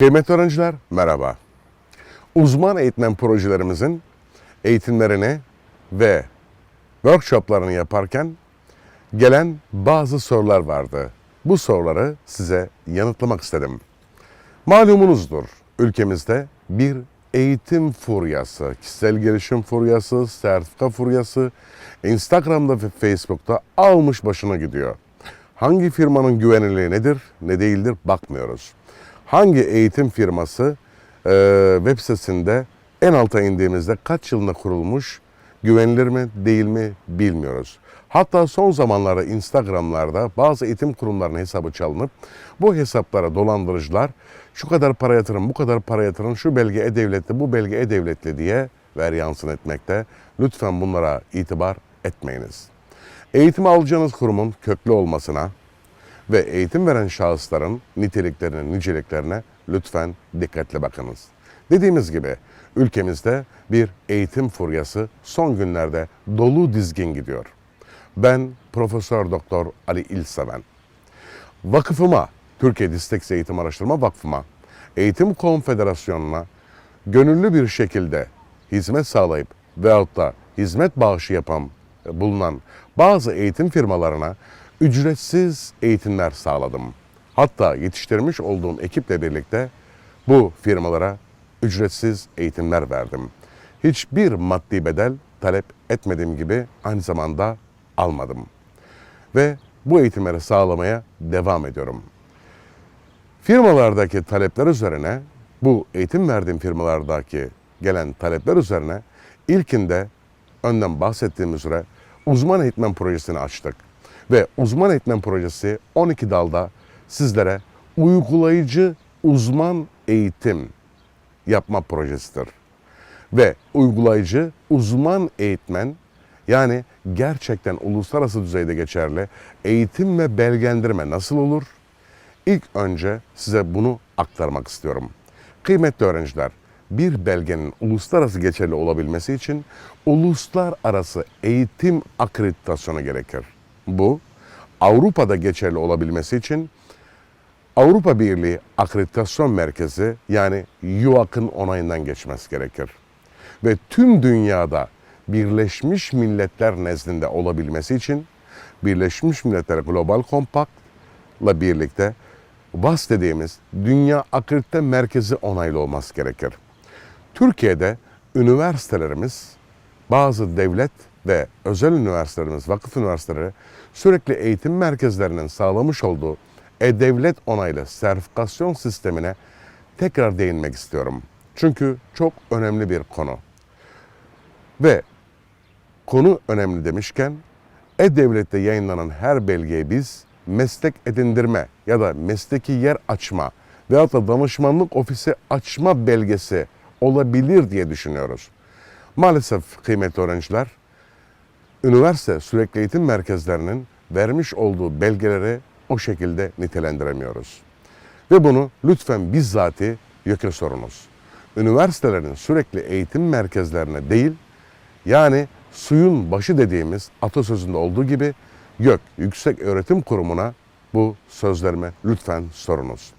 Kıymetli öğrenciler merhaba. Uzman eğitmen projelerimizin eğitimlerini ve workshoplarını yaparken gelen bazı sorular vardı. Bu soruları size yanıtlamak istedim. Malumunuzdur ülkemizde bir eğitim furyası, kişisel gelişim furyası, sertifika furyası Instagram'da ve Facebook'ta almış başına gidiyor. Hangi firmanın güvenilirliği nedir, ne değildir bakmıyoruz. Hangi eğitim firması e, web sitesinde en alta indiğimizde kaç yılında kurulmuş, güvenilir mi değil mi bilmiyoruz. Hatta son zamanlarda Instagram'larda bazı eğitim kurumlarının hesabı çalınıp bu hesaplara dolandırıcılar şu kadar para yatırın, bu kadar para yatırın, şu belge e-devletli, bu belge e-devletli diye ver yansın etmekte. Lütfen bunlara itibar etmeyiniz. Eğitim alacağınız kurumun köklü olmasına ve eğitim veren şahısların niteliklerine, niceliklerine lütfen dikkatli bakınız. Dediğimiz gibi ülkemizde bir eğitim furyası son günlerde dolu dizgin gidiyor. Ben Profesör Doktor Ali İlseven. Vakıfıma, Türkiye Disteksi Eğitim Araştırma Vakfıma, Eğitim Konfederasyonu'na gönüllü bir şekilde hizmet sağlayıp veyahut da hizmet bağışı yapan bulunan bazı eğitim firmalarına ücretsiz eğitimler sağladım. Hatta yetiştirmiş olduğum ekiple birlikte bu firmalara ücretsiz eğitimler verdim. Hiçbir maddi bedel talep etmediğim gibi aynı zamanda almadım. Ve bu eğitimleri sağlamaya devam ediyorum. Firmalardaki talepler üzerine bu eğitim verdiğim firmalardaki gelen talepler üzerine ilkinde önden bahsettiğim üzere uzman eğitmen projesini açtık. Ve uzman eğitmen projesi 12 dalda sizlere uygulayıcı uzman eğitim yapma projesidir. Ve uygulayıcı uzman eğitmen yani gerçekten uluslararası düzeyde geçerli eğitim ve belgelendirme nasıl olur? İlk önce size bunu aktarmak istiyorum. Kıymetli öğrenciler, bir belgenin uluslararası geçerli olabilmesi için uluslararası eğitim akreditasyonu gerekir. Bu Avrupa'da geçerli olabilmesi için Avrupa Birliği Akreditasyon Merkezi yani UAK'ın onayından geçmesi gerekir. Ve tüm dünyada Birleşmiş Milletler nezdinde olabilmesi için Birleşmiş Milletler Global Compact'la birlikte VAS dediğimiz Dünya Akredite Merkezi onaylı olması gerekir. Türkiye'de üniversitelerimiz, bazı devlet ve özel üniversitelerimiz, vakıf üniversiteleri sürekli eğitim merkezlerinin sağlamış olduğu e-devlet onaylı sertifikasyon sistemine tekrar değinmek istiyorum. Çünkü çok önemli bir konu. Ve konu önemli demişken e-devlette yayınlanan her belgeye biz meslek edindirme ya da mesleki yer açma veyahut da danışmanlık ofisi açma belgesi olabilir diye düşünüyoruz. Maalesef kıymetli öğrenciler, üniversite sürekli eğitim merkezlerinin vermiş olduğu belgeleri o şekilde nitelendiremiyoruz. Ve bunu lütfen bizzati YÖK'e sorunuz. Üniversitelerin sürekli eğitim merkezlerine değil, yani suyun başı dediğimiz atasözünde olduğu gibi YÖK Yüksek Öğretim Kurumu'na bu sözlerime lütfen sorunuz.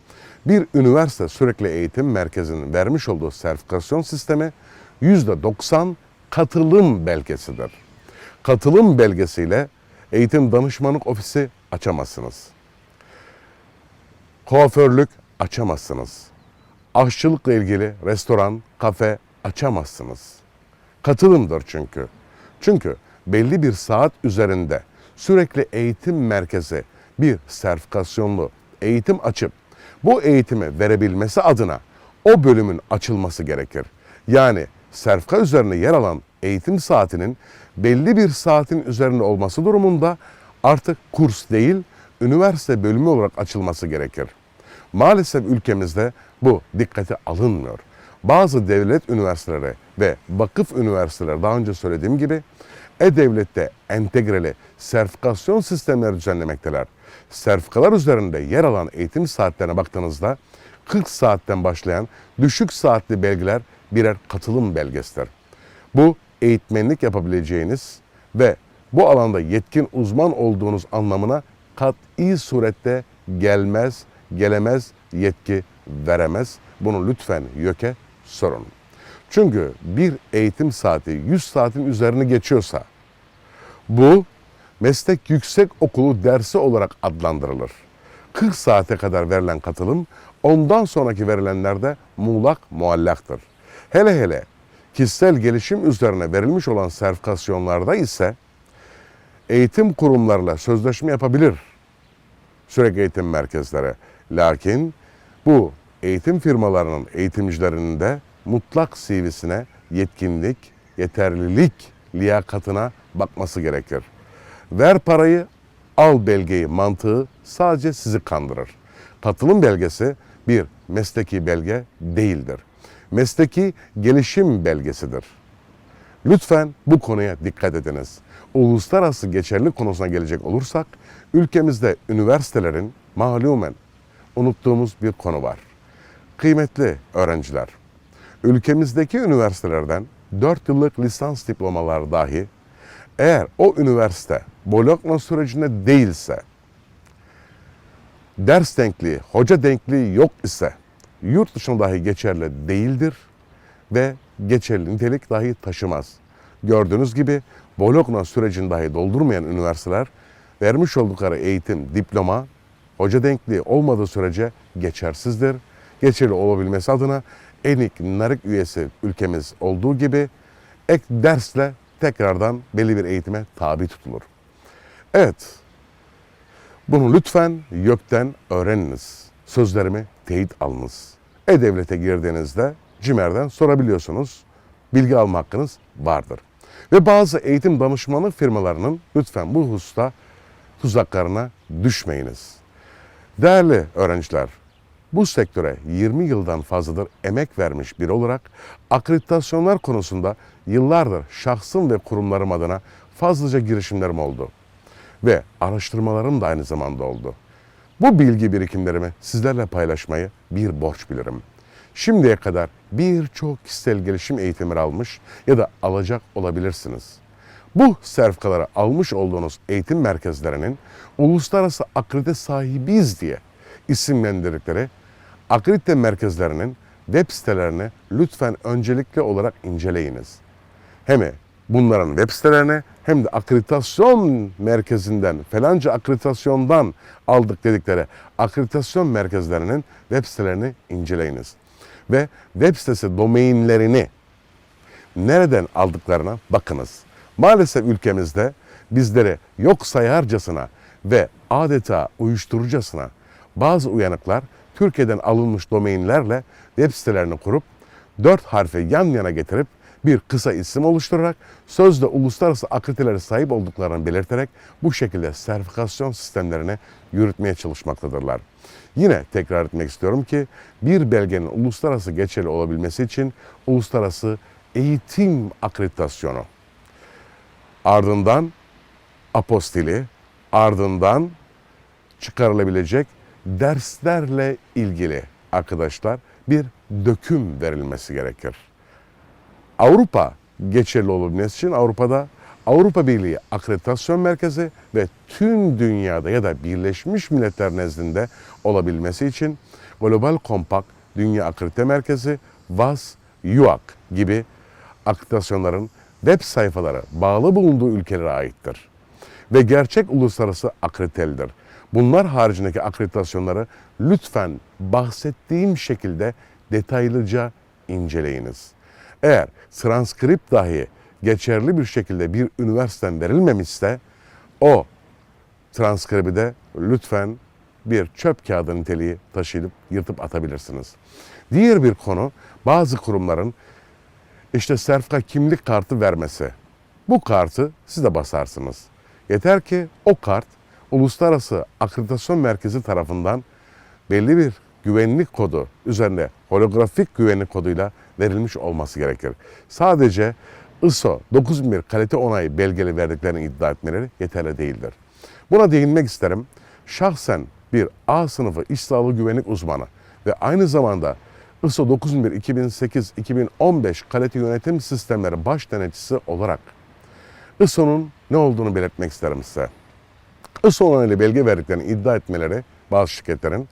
Bir üniversite sürekli eğitim merkezinin vermiş olduğu sertifikasyon sistemi %90 katılım belgesidir. Katılım belgesiyle eğitim danışmanlık ofisi açamazsınız. Kuaförlük açamazsınız. Aşçılıkla ilgili restoran, kafe açamazsınız. Katılımdır çünkü. Çünkü belli bir saat üzerinde sürekli eğitim merkezi bir sertifikasyonlu eğitim açıp bu eğitimi verebilmesi adına o bölümün açılması gerekir. Yani sertifika üzerine yer alan eğitim saatinin belli bir saatin üzerinde olması durumunda artık kurs değil, üniversite bölümü olarak açılması gerekir. Maalesef ülkemizde bu dikkate alınmıyor. Bazı devlet üniversiteleri ve vakıf üniversiteleri daha önce söylediğim gibi e-devlette entegreli sertifikasyon sistemleri düzenlemekteler. Sertifikalar üzerinde yer alan eğitim saatlerine baktığınızda 40 saatten başlayan düşük saatli belgeler birer katılım belgesidir. Bu eğitmenlik yapabileceğiniz ve bu alanda yetkin uzman olduğunuz anlamına kat'i surette gelmez, gelemez, yetki veremez. bunu lütfen YÖK'e sorun. Çünkü bir eğitim saati 100 saatin üzerini geçiyorsa bu meslek yüksek okulu dersi olarak adlandırılır. 40 saate kadar verilen katılım ondan sonraki verilenlerde muğlak muallaktır. Hele hele kişisel gelişim üzerine verilmiş olan sertifikasyonlarda ise eğitim kurumlarıyla sözleşme yapabilir sürekli eğitim merkezleri. Lakin bu eğitim firmalarının eğitimcilerinin de mutlak CV'sine yetkinlik, yeterlilik, liyakatına bakması gerekir. Ver parayı, al belgeyi mantığı sadece sizi kandırır. Katılım belgesi bir mesleki belge değildir. Mesleki gelişim belgesidir. Lütfen bu konuya dikkat ediniz. Uluslararası geçerli konusuna gelecek olursak, ülkemizde üniversitelerin malumen unuttuğumuz bir konu var. Kıymetli öğrenciler, ülkemizdeki üniversitelerden 4 yıllık lisans diplomalar dahi eğer o üniversite Bologna sürecinde değilse, ders denkliği, hoca denkliği yok ise yurt dışına dahi geçerli değildir ve geçerli nitelik dahi taşımaz. Gördüğünüz gibi Bologna sürecini dahi doldurmayan üniversiteler vermiş oldukları eğitim, diploma, hoca denkliği olmadığı sürece geçersizdir. Geçerli olabilmesi adına ENİK, NARIK üyesi ülkemiz olduğu gibi ek dersle tekrardan belli bir eğitime tabi tutulur. Evet, bunu lütfen YÖK'ten öğreniniz. Sözlerimi teyit alınız. E-Devlet'e girdiğinizde CİMER'den sorabiliyorsunuz. Bilgi alma hakkınız vardır. Ve bazı eğitim danışmanlık firmalarının lütfen bu hususta tuzaklarına düşmeyiniz. Değerli öğrenciler, bu sektöre 20 yıldan fazladır emek vermiş biri olarak akreditasyonlar konusunda yıllardır şahsım ve kurumlarım adına fazlaca girişimlerim oldu. Ve araştırmalarım da aynı zamanda oldu. Bu bilgi birikimlerimi sizlerle paylaşmayı bir borç bilirim. Şimdiye kadar birçok kişisel gelişim eğitimleri almış ya da alacak olabilirsiniz. Bu sertifikaları almış olduğunuz eğitim merkezlerinin uluslararası akredite sahibiyiz diye isimlendirdikleri akredite merkezlerinin web sitelerini lütfen öncelikli olarak inceleyiniz. Hem bunların web sitelerini hem de akreditasyon merkezinden, falanca akreditasyondan aldık dedikleri akreditasyon merkezlerinin web sitelerini inceleyiniz. Ve web sitesi domainlerini nereden aldıklarına bakınız. Maalesef ülkemizde bizleri yok sayarcasına ve adeta uyuşturucasına bazı uyanıklar Türkiye'den alınmış domainlerle web sitelerini kurup dört harfi yan yana getirip bir kısa isim oluşturarak sözde uluslararası akreditelere sahip olduklarını belirterek bu şekilde sertifikasyon sistemlerini yürütmeye çalışmaktadırlar. Yine tekrar etmek istiyorum ki bir belgenin uluslararası geçerli olabilmesi için uluslararası eğitim akreditasyonu, ardından apostili, ardından çıkarılabilecek derslerle ilgili arkadaşlar bir döküm verilmesi gerekir. Avrupa geçerli olabilmesi için Avrupa'da Avrupa Birliği Akreditasyon Merkezi ve tüm dünyada ya da Birleşmiş Milletler nezdinde olabilmesi için Global Compact Dünya Akredite Merkezi, VAS, UAK gibi akreditasyonların web sayfaları bağlı bulunduğu ülkelere aittir. Ve gerçek uluslararası akreditelidir. Bunlar haricindeki akreditasyonları lütfen bahsettiğim şekilde detaylıca inceleyiniz. Eğer transkript dahi geçerli bir şekilde bir üniversiteden verilmemişse o transkribi de lütfen bir çöp kağıdı niteliği taşıyıp yırtıp atabilirsiniz. Diğer bir konu bazı kurumların işte sertifika kimlik kartı vermesi. Bu kartı siz de basarsınız. Yeter ki o kart Uluslararası Akreditasyon Merkezi tarafından belli bir güvenlik kodu üzerinde holografik güvenlik koduyla verilmiş olması gerekir. Sadece ISO 9001 kalite onayı belgeli verdiklerini iddia etmeleri yeterli değildir. Buna değinmek isterim. Şahsen bir A sınıfı iş sağlığı güvenlik uzmanı ve aynı zamanda ISO 9001 2008 2015 kalite yönetim sistemleri baş denetçisi olarak ISO'nun ne olduğunu belirtmek isterim size. ISO onaylı belge verdiklerini iddia etmeleri bazı şirketlerin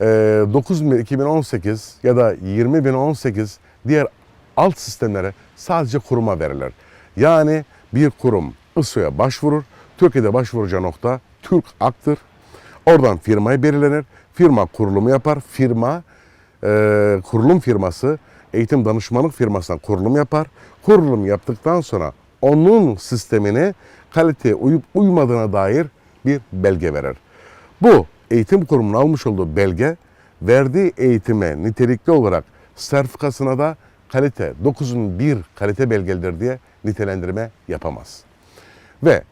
e, 9000-2018 ya da 20018 diğer alt sistemlere sadece kuruma verilir. Yani bir kurum ISO'ya başvurur. Türkiye'de başvuracağı nokta Türk Ak'tır. Oradan firmayı belirlenir. Firma kurulumu yapar. Firma e, kurulum firması eğitim danışmanlık firmasından kurulum yapar. Kurulum yaptıktan sonra onun sistemine kaliteye uyup uymadığına dair bir belge verir. Bu eğitim kurumunun almış olduğu belge verdiği eğitime nitelikli olarak sertifikasına da kalite 9001 kalite belgelidir diye nitelendirme yapamaz. Ve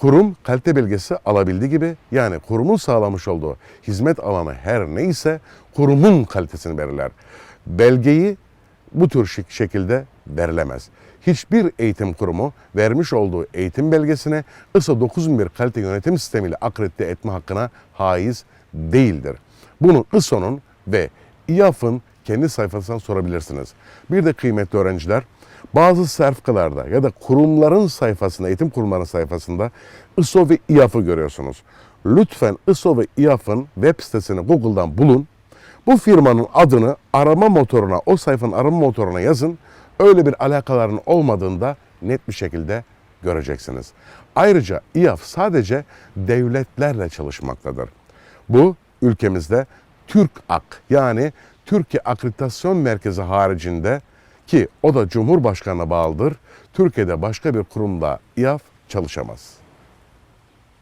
kurum kalite belgesi alabildiği gibi yani kurumun sağlamış olduğu hizmet alanı her neyse kurumun kalitesini belirler. Belgeyi bu tür şek- şekilde verilemez. Hiçbir eğitim kurumu vermiş olduğu eğitim belgesine ISO 9001 kalite yönetim sistemiyle akredite etme hakkına haiz değildir. Bunu ISO'nun ve İAF'ın kendi sayfasından sorabilirsiniz. Bir de kıymetli öğrenciler, bazı sertifikalarda ya da kurumların sayfasında, eğitim kurumlarının sayfasında ISO ve İAF'ı görüyorsunuz. Lütfen ISO ve İAF'ın web sitesini Google'dan bulun. Bu firmanın adını arama motoruna, o sayfanın arama motoruna yazın. Öyle bir alakaların olmadığında net bir şekilde göreceksiniz. Ayrıca İAF sadece devletlerle çalışmaktadır. Bu ülkemizde TÜRKAK yani Türkiye Akreditasyon Merkezi haricinde ki o da Cumhurbaşkanı'na bağlıdır. Türkiye'de başka bir kurumda İAF çalışamaz.